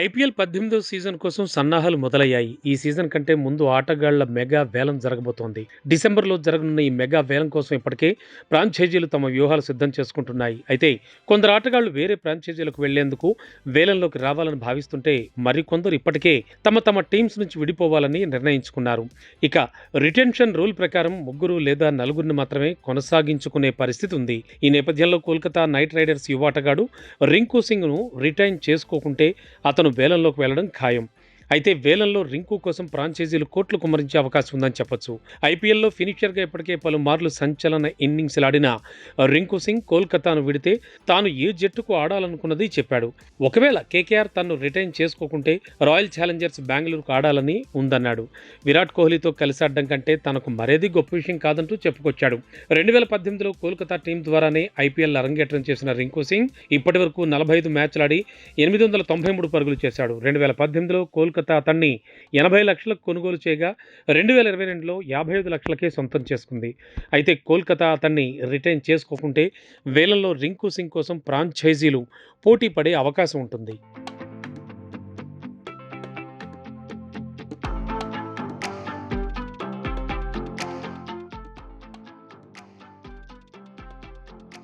IPL పద్దెనిమిదో season కోసం సన్నాహాలు మొదలయ్యాయి. ఈ సీజన్ కంటే ముందు ఆటగాళ్ళ మెగా వేలం జరగబోతోంది. డిసెంబర్లో జరగనున్న ఈ మెగా వేలం కోసం ఇప్పటికే ఫ్రాంచైజీలు తమ వ్యూహాలు సిద్ధం చేసుకుంటున్నాయి. అయితే కొందరు ఆటగాళ్ళు వేరే ఫ్రాంచైజీలకు వెళ్ళేందుకు వేలంలోకి రావాలని భావిస్తుంటే మరికొందరు ఇప్పటికే తమ తమ టీమ్స్ నుంచి విడిపోవాలని నిర్ణయించుకున్నారు. ఇక రిటెన్షన్ రూల్ ప్రకారం ముగ్గురు లేదా నలుగురిని మాత్రమే కొనసాగించుకునే పరిస్థితి ఉంది. ఈ నేపథ్యంలో కోల్కతా నైట్ రైడర్స్ యువ ఆటగాడు రింకు సింగ్ను రిటైన్ చేసుకోకుంటే అతను వేలంలోకి వెళ్ళడం ఖాయం. అయితే వేలంలో రింకు కోసం ఫ్రాంచైజీలు కోట్లు కుమ్మరించే అవకాశం ఉందని చెప్పొచ్చు. ఐపీఎల్లో ఫినిషర్గా ఇప్పటికే పలుమార్లు సంచలన ఇన్నింగ్స్లు ఆడిన రింకు సింగ్ కోల్కతాను విడితే తాను ఏ జట్టుకు ఆడాలనుకున్నది చెప్పాడు. ఒకవేళ కేకేఆర్ తను రిటైన్ చేసుకోకుంటే రాయల్ ఛాలెంజర్స్ బెంగళూరుకు ఆడాలని ఉందన్నాడు. విరాట్ కోహ్లీతో కలిసి కంటే తనకు మరేది గొప్ప విషయం కాదంటూ చెప్పుకొచ్చాడు. రెండు వేల పద్దెనిమిదిలో కోల్కతా టీం ద్వారానే ఐపీఎల్ అరంగేట్రం చేసిన రింకు సింగ్ ఇప్పటి వరకు నలభై ఐదు మ్యాచ్లు ఆడి ఎనిమిది వందల తొంభై మూడు పరుగులు చేశాడు. రెండు వేల పద్దెనిమిదిలో కోల్కతా అతన్ని ఎనభై లక్షలకు కొనుగోలు చేయగా రెండు వేల ఇరవై రెండులో యాభై ఐదు లక్షలకే సొంతం చేసుకుంది. అయితే కోల్కతా అతన్ని రిటైన్ చేసుకోకుంటే వేలంలో రింకు సింగ్ కోసం ఫ్రాంచైజీలు పోటీ పడే అవకాశం ఉంటుంది.